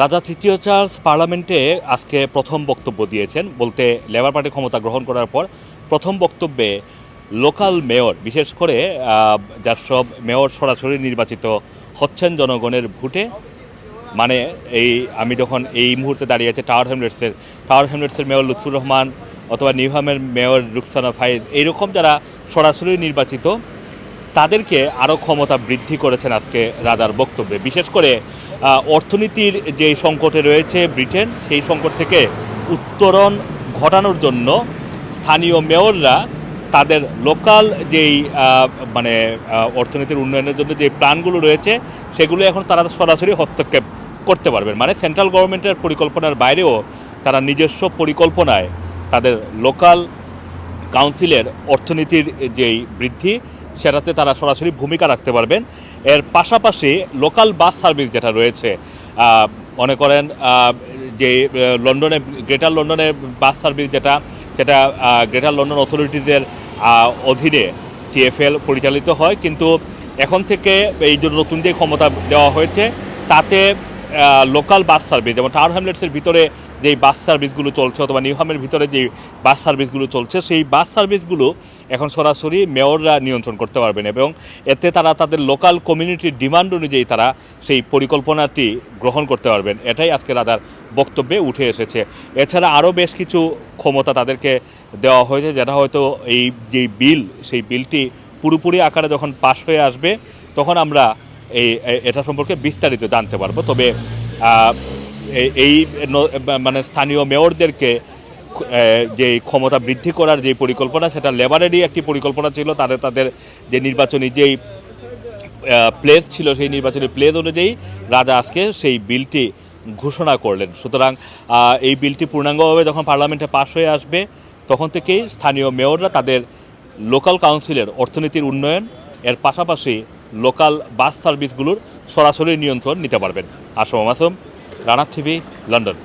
রাজা তৃতীয় চার্লস পার্লামেন্টে আজকে প্রথম বক্তব্য দিয়েছেন। বলতে লেবার পার্টি ক্ষমতা গ্রহণ করার পর প্রথম বক্তব্যে লোকাল মেয়র, বিশেষ করে যার সব মেয়র সরাসরি নির্বাচিত হচ্ছেন জনগণের ভোটে। মানে এই, আমি যখন এই মুহূর্তে দাঁড়িয়ে আছি, টাওয়ার হ্যামলেটসের টাওয়ার হ্যামলেটসের মেয়র লুৎফুর রহমান অথবা নিউহামের মেয়র রুকসানা ফাইজ এইরকম যারা সরাসরি নির্বাচিত তাদেরকে আরও ক্ষমতা বৃদ্ধি করেছেন আজকে রাজার বক্তব্যে। বিশেষ করে অর্থনীতির যে সংকটে রয়েছে ব্রিটেন, সেই সংকট থেকে উত্তরণ ঘটানোর জন্য স্থানীয় মেয়ররা তাদের লোকাল যেই মানে অর্থনীতির উন্নয়নের জন্য যে প্ল্যানগুলো রয়েছে, সেগুলো এখন তারা সরাসরি হস্তক্ষেপ করতে পারবেন। মানে সেন্ট্রাল গভর্নমেন্টের পরিকল্পনার বাইরেও তারা নিজস্ব পরিকল্পনায় তাদের লোকাল কাউন্সিলের অর্থনীতির যেই বৃদ্ধি সেটাতে তারা সরাসরি ভূমিকা রাখতে পারবেন। এর পাশাপাশি লোকাল বাস সার্ভিস যেটা রয়েছে মনে করেন যে লন্ডনে, গ্রেটার লন্ডনের বাস সার্ভিস যেটা, সেটা গ্রেটার লন্ডন অথরিটিজের অধীনে টিএফএল পরিচালিত হয়। কিন্তু এখন থেকে এই যে নতুন যে ক্ষমতা দেওয়া হয়েছে, তাতে লোকাল বাস সার্ভিস, যেমন টাউন হ্যামলেটসের ভিতরে যেই বাস সার্ভিসগুলো চলছে অথবা নিউহামের ভিতরে যে বাস সার্ভিসগুলো চলছে, সেই বাস সার্ভিসগুলো এখন সরাসরি মেয়ররা নিয়ন্ত্রণ করতে পারবেন এবং এতে তারা তাদের লোকাল কমিউনিটির ডিমান্ড অনুযায়ী তারা সেই পরিকল্পনাটি গ্রহণ করতে পারবেন। এটাই আজকে রাজার বক্তব্যে উঠে এসেছে। এছাড়া আরও বেশ কিছু ক্ষমতা তাদেরকে দেওয়া হয়েছে, যেটা হয়তো এই যে বিল, সেই বিলটি পুরোপুরি আকারে যখন পাশ হয়ে আসবে, তখন আমরা এই এটা সম্পর্কে বিস্তারিত জানতে পারব। তবে এই- মানে স্থানীয় মেয়রদেরকে যে ক্ষমতা বৃদ্ধি করার যে পরিকল্পনা, সেটা লেবারেরই একটি পরিকল্পনা ছিল। তাদের তাদের যে নির্বাচনী যেই প্লেস ছিল, সেই নির্বাচনী প্লেস অনুযায়ী রাজা আজকে সেই বিলটি ঘোষণা করলেন। সুতরাং এই বিলটি পূর্ণাঙ্গভাবে যখন পার্লামেন্টে পাশ হয়ে আসবে, তখন থেকেই স্থানীয় মেয়ররা তাদের লোকাল কাউন্সিলের অর্থনীতির উন্নয়ন, এর পাশাপাশি লোকাল বাস সার্ভিসগুলোর সরাসরি নিয়ন্ত্রণ নিতে পারবেন। Assam Masum Rana TV London